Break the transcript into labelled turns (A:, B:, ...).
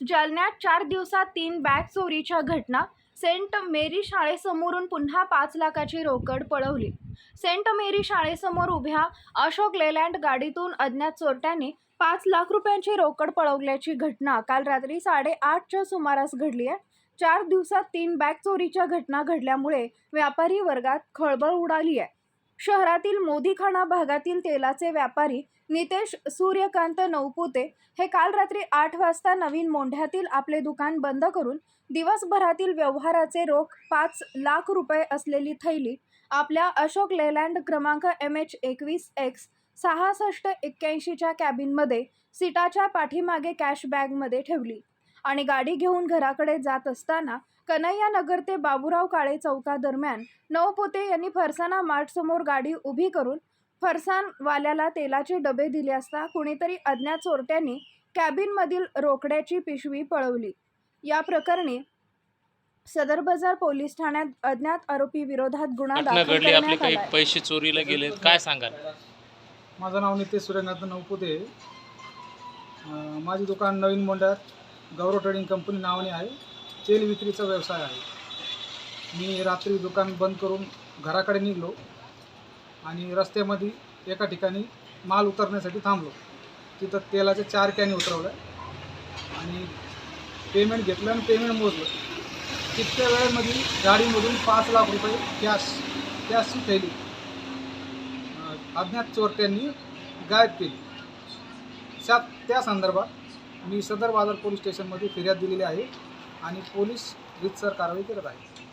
A: जालन्यात चार दिवसात तीन बॅग चोरीच्या घटना. सेंट मेरी शाळेसमोरून पुन्हा पाच लाखाची रोकड पळवली. सेंट मेरी शाळेसमोर उभ्या अशोक लेलँड गाडीतून अज्ञात चोरट्यांनी पाच लाख रुपयांची रोकड पळवल्याची घटना काल रात्री साडेआठच्या सुमारास घडली आहे. चार दिवसात तीन बॅग चोरीच्या घटना घडल्यामुळे व्यापारी वर्गात खळबळ उडाली आहे. शहरातील मोदीखाना भागातील तेलाचे व्यापारी नितेश सूर्यकांत नौपुते हे काल रात्री आठ वाजता नवीन मोंढ्यातील आपले दुकान बंद करून दिवसभरातील व्यवहाराचे रोख पाच लाख रुपये असलेली थैली आपल्या अशोक लेलँड क्रमांक एम एच एकवीस एक्स सहासष्ट एक्क्याऐंशीच्या कॅबिनमध्ये सीटाच्या पाठीमागे कॅश बॅगमध्ये ठेवली. आणि गाडी घेऊन घराकडे जात असताना कन्हैया नगर ते बाबूराव काळे चौकादरम्यान नवपुते यांनी फरसाना मार्टसमोर गाडी उभी करून फरसाणवाल्याला तेलाचे डबे दिले असता कुणीतरी अज्ञात चोरट्यांनी कॅबिनमधील रोकड्याची पिशवी पळवली. या प्रकरणी सदर बाजार पोलीस ठाण्यात अज्ञात आरोपी विरोधात गुन्हा
B: घटना
A: दाखल
B: घडली आपले
A: करण्यात
B: काही
A: आलाय
B: पैसे चोरीला गेले काय सांगाल?
C: माझं नाव नितेश सूर्यनाथ नवपुते. अं, माझे दुकान नवीन मोंढ्यात. गौरव ट्रेडिंग कंपनी नावाने आहे. तेल विक्रीचा व्यवसाय आहे. मी रात्री दुकान बंद करून घराकडे निघलो आणि रस्त्यामध्ये एका ठिकाणी माल उतरण्यासाठी थांबलो. तिथं तेलाच्या चार कॅनी उतरवल्या आणि पेमेंट घेतलं आणि पेमेंट मोजलं. तितक्या वेळेमध्ये गाडीमधून पाच लाख रुपये कॅश कॅशची थैली अज्ञात चोरट्यांनी गायब केली. त्या त्या संदर्भात मी सदर बाजार पोलीस स्टेशनमध्ये फिर्याद दिलेली आहे आणि पोलीस रितसर कारवाई करत आहे